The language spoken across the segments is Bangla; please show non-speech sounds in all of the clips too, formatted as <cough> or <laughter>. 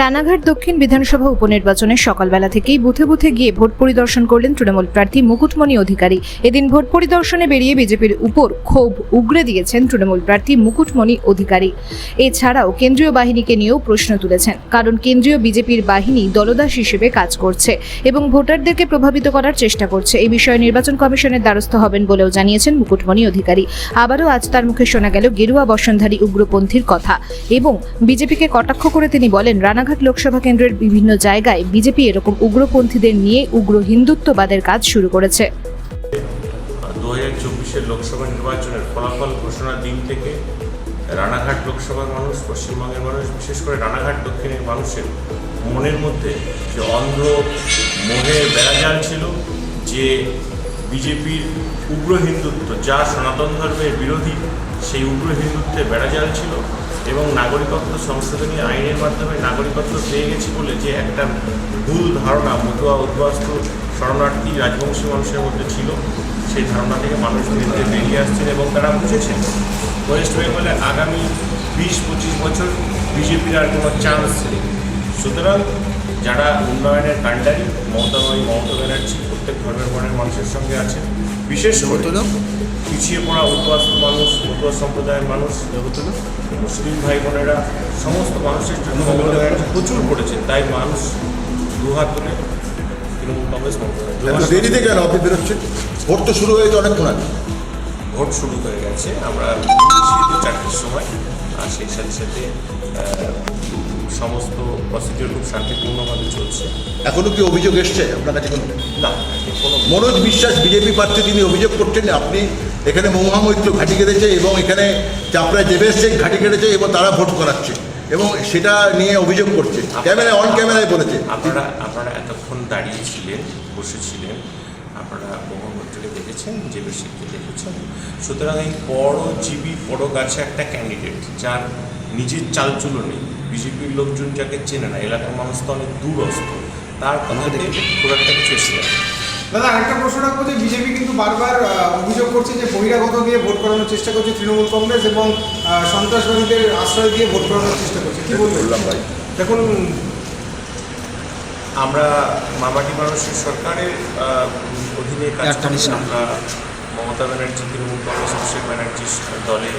রানাঘাট দক্ষিণ বিধানসভা উপনির্বাচনে সকালবেলা থেকেই বুথে বুথে গিয়ে ভোট পরিদর্শন করলেন তৃণমূল প্রার্থী মুকুটমণি অধিকারী। এদিন ভোট পরিদর্শনে বেরিয়ে বিজেপির উপর ক্ষোভ উগরে দিয়েছেন তৃণমূল প্রার্থী মুকুটমণি অধিকারী। এছাড়াও কেন্দ্রীয় বাহিনীকে নিয়েও প্রশ্ন তুলেছেন, কারণ কেন্দ্রীয় বিজেপির বাহিনী দলদাস হিসেবে কাজ করছে এবং ভোটারদেরকে প্রভাবিত করার চেষ্টা করছে। এই বিষয়ে নির্বাচন কমিশনের দ্বারস্থ হবেন বলেও জানিয়েছেন মুকুটমণি অধিকারী। আবারও আজ তার মুখে শোনা গেল গেরুয়া বসনধারী উগ্রপন্থীর কথা এবং বিজেপিকে কটাক্ষ করে তিনি বলেন রানাঘাট লোকসভা কেন্দ্রের বিভিন্ন জায়গায় বিজেপি এরকম উগ্রপন্থীদের নিয়ে উগ্র হিন্দুত্ববাদের কাজ শুরু করেছে। দু হাজার চব্বিশের লোকসভা নির্বাচনের ফলাফল ঘোষণার দিন থেকে রানাঘাট লোকসভার মানুষ, পশ্চিমবঙ্গের মানুষ, বিশেষ করে রানাঘাট দক্ষিণের মানুষের মনের মধ্যে যে অন্ধ মোহের বেড়াজাল ছিল, যে বিজেপির উগ্র হিন্দুত্ব, যা সনাতন ধর্মের বিরোধী সেই উগ্র হিন্দুত্বের বেড়াজাল ছিল এবং নাগরিকত্ব সংশোধনী আইনের মাধ্যমে নাগরিকত্ব পেয়ে গেছি বলে যে একটা ভুল ধারণা, মতুয়া, উদ্বাস্তু শরণার্থী রাজবংশী মানুষের মধ্যে ছিল, সেই ধারণা থেকে মানুষ ধীরে বেরিয়ে আসছেন এবং তারা বুঝেছেন। ওয়েস্ট বেঙ্গলে আগামী বিশ পঁচিশ বছর বিজেপির আর কোনো চান্স নেই। সুতরাং যারা উন্নয়নের কাণ্ডারি মমতাময়ী মমতা ব্যানার্জি প্রত্যেক ধর্মের বর্ণের মানুষের সঙ্গে আছে বিশেষ করে পিছিয়ে পড়া উদ্বাস্ত মানুষ মতুয়া সম্প্রদায়ের মানুষ মুসলিম ভাই বোনেরা সমস্ত মানুষের জন্য মমতা ব্যানার্জি প্রচুর করেছেন। তাই মানুষ দুহাত তুলে তৃণমূল কংগ্রেস দেরিতে কেন আপনি বেরোচ্ছেন? ভোট তো শুরু হয়েছে অনেকক্ষণ আগে ভোট শুরু হয়ে গেছে। আমরা চারটের সময় আর সেই সাথে সাথে সমস্ত প্রসিডিওর খুব শান্তিপূর্ণভাবে চলছে। এখনও কি অভিযোগ এসছে আপনার কাছে কোনো? না কোনো মনোজ বিশ্বাস বিজেপি প্রার্থী তিনি অভিযোগ করছেন আপনি এখানে মহামৈত্র ঘাঁটি কেটেছে এবং এখানে চাপড়া জেবেশ শেখ ঘাঁটি কেটেছে এবং তারা ভোট করাচ্ছে এবং সেটা নিয়ে অভিযোগ করছে। ক্যামেরায় অন ক্যামেরায় বলেছে। আপনারা আপনারা এতক্ষণ দাঁড়িয়েছিলেন বসেছিলেন আপনারা মোহাম্মদকে দেখেছেন যে বেশিকে দেখেছেন। সুতরাং এই বড় জিবি বড় গাছে একটা ক্যান্ডিডেট যার নিজের চালচুলো নেই। বিজেপির লোকজন যাকে চেনে না এলাকার মানুষ তো অনেক দূরস্থ তার কথাতে খুব একটা কিছু এসে দাদা আরেকটা প্রশ্ন রাখব যে বিজেপি কিন্তু বারবার অভিযোগ করছে যে বহিরাগত দিয়ে ভোট করানোর চেষ্টা করছে তৃণমূল কংগ্রেস এবং সন্ত্রাসবাদীদের আশ্রয় দিয়ে ভোট করানোর চেষ্টা করছে। কি বললাম ভাই। দেখুন আমরা মামাটি মানুষের সরকারের অধীনে কাজ আমরা মমতা ব্যানার্জি, তৃণমূল কংগ্রেস অভিষেক ব্যানার্জির দলের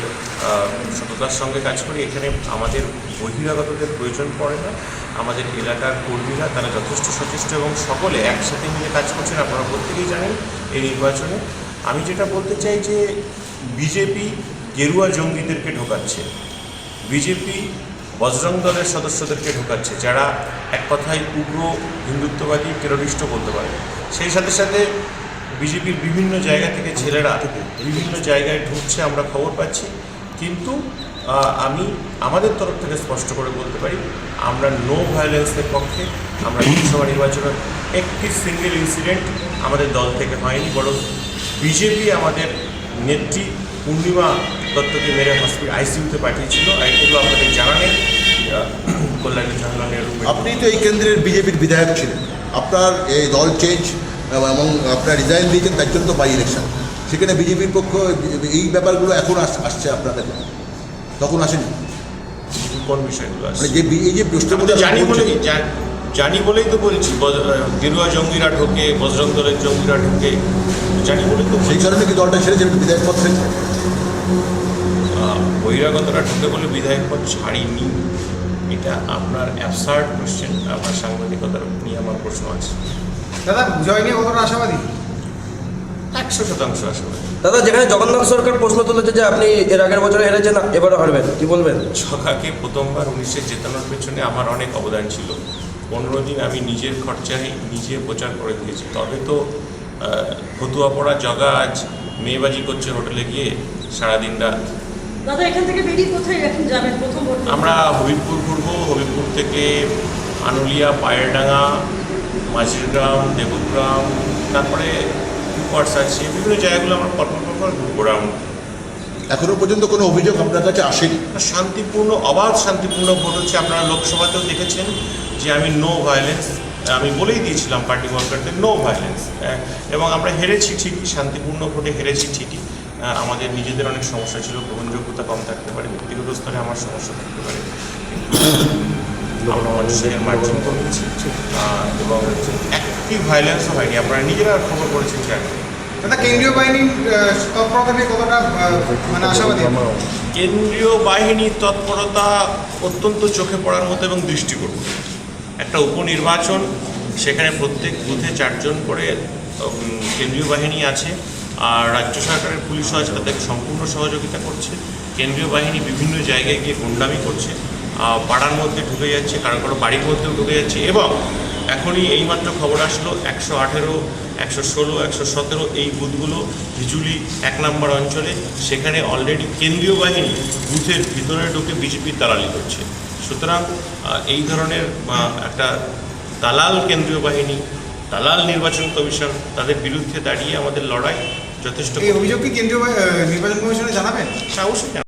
সততার সঙ্গে কাজ করি। এখানে আমাদের বহিরাগতদের প্রয়োজন পড়ে না। আমাদের এলাকার কর্মীরা, তারা যথেষ্ট সচেষ্ট এবং সকলে একসাথে মিলে কাজ করছেন। আপনারা প্রত্যেকেই জানেন এই নির্বাচনে। আমি যেটা বলতে চাই যে, বিজেপি গেরুয়া জঙ্গিদেরকে ঢোকাচ্ছে। বিজেপি বজরং দলের সদস্যদেরকে ঢোকাচ্ছে, যারা এক কথায় উগ্র হিন্দুত্ববাদী টেরোরিস্টও বলতে পারে। সেই সাথে সাথে বিজেপির বিভিন্ন জায়গা থেকে ছেলেরা বিভিন্ন জায়গায় ঢুকছে, আমরা খবর পাচ্ছি। কিন্তু আমি আমাদের তরফ থেকে স্পষ্ট করে বলতে পারি, আমরা নো ভায়োলেন্সের পক্ষে, আমরা লোকসভা নির্বাচনের একটি সিঙ্গেল ইনসিডেন্ট আমাদের দল থেকে হয়নি, বরং বিজেপি আমাদের নেত্রী পূর্ণিমা দত্তকে মেরে হসপিটাল আইসিইউতে পাঠিয়েছিল। এগুলো আপনাদের জানা নেই। <clears throat> কল্যাণী জওয়াহরলাল নেহরু আপনি তো এই কেন্দ্রের বিজেপির বিধায়ক ছিলেন। আপনার এই দল চেঞ্জ এবং আপনার রিজাইন দিয়েছেন তার জন্য তো বাই ইলেকশন সেখানে বিজেপির পক্ষ এই ব্যাপারগুলো এখন আস- আসছে আপনাদের। তখন আসেনি। কোন বিষয়গুলো মানে যে এই যে জানি বলেই জানি বলেই তো বলছি গেরুয়া জঙ্গিরা ঢোকে বজরং দলের জঙ্গিরা ঢোকে জানি বলেই তো সেই কারণে কি দলটা ছেড়েছে বিধায়ক পদ ছেড়েছে? বহিরাগতরা ঢুকে বলে বিধায়ক পদ ছাড়িনি। এটা আপনার অ্যাবসার্ড কোশ্চেন আপনার সাংবাদিকতার নিয়ে আমার প্রশ্ন আছে। দাদা জয় নিয়ে কতটা আশাবাদী? একশো শতাংশ আসবে দাদা যেখানে জগন্নাথ সরকার প্রশ্ন তুলেছে যে আপনি এর আগের বছরে হেরেছেন এবারও হারবেন কি বলবেন? ছকাকে প্রথমবার উনিশে জেতানোর পেছনে আমার অনেক অবদান ছিল। পনেরো দিন আমি নিজের খরচায় নিজে প্রচার করে দিয়েছি। তবে তো আহ, ফতুয়া পড়া জগা আজ মেয়েবাজি করছে হোটেলে গিয়ে সারাদিন রাত। দাদা এখান থেকে বেরিয়ে কোথায় এখন যাবেন? প্রথম আমরা হবিবপুর ঘুরবো। হবিবপুর থেকে আনুলিয়া পায়েরডাঙ্গা মাঝিরগ্রাম দেবগ্রাম তারপরে কুপার্স আছে বিভিন্ন জায়গাগুলো আমরা পরপর পরপর রাউন্ড এখনও পর্যন্ত কোনো অভিযোগ আপনার কাছে আসেনি? শান্তিপূর্ণ অবাধ শান্তিপূর্ণ ভোট হচ্ছে আপনারা লোকসভাতেও দেখেছেন যে আমি নো ভায়োলেন্স আমি বলেই দিয়েছিলাম পার্টি ওয়ার্কারদের নো ভায়োলেন্স এবং আমরা হেরেছি ঠিকই শান্তিপূর্ণ ভোটে হেরেছি ঠিকই। আমাদের নিজেদের অনেক সমস্যা ছিল গ্রহণযোগ্যতা কম থাকতে পারে ব্যক্তিগত স্তরে আমার সমস্যা থাকতে পারে। মার্জিন এবং ভায়োলেন্সও হয়নি। আপনারা নিজেরা খবর করেছেন দাদা কেন্দ্রীয় বাহিনীর তৎপরতা নিয়ে কতটা মানে আশাবাদী? কেন্দ্রীয় বাহিনীর তৎপরতা অত্যন্ত চোখে পড়ার মতো এবং দৃষ্টিকটু। একটা উপনির্বাচন সেখানে প্রত্যেক বুথে চারজন করে কেন্দ্রীয় বাহিনী আছে আর রাজ্য সরকারের পুলিশও আছে তাদেরকে সম্পূর্ণ সহযোগিতা করছে। কেন্দ্রীয় বাহিনী বিভিন্ন জায়গায় গিয়ে গুন্ডামি করছে। পাড়ার মধ্যে ঢুকে যাচ্ছে কারও কারও বাড়ির মধ্যেও ঢুকে যাচ্ছে। এবং এখনই এইমাত্র খবর আসলো একশো আঠেরো একশো ষোলো একশো সতেরো এই বুথগুলো হিজুলি এক নম্বর অঞ্চলে। সেখানে অলরেডি কেন্দ্রীয় বাহিনী বুথের ভিতরে ঢুকে বিজেপির দালালি করছে। সুতরাং এই ধরনের একটা দালাল কেন্দ্রীয় বাহিনী দালাল নির্বাচন কমিশন তাদের বিরুদ্ধে দাঁড়িয়ে আমাদের লড়াই যথেষ্ট অভিযোগ কি কেন্দ্রীয় নির্বাচন কমিশনে জানাবেন? অবশ্যই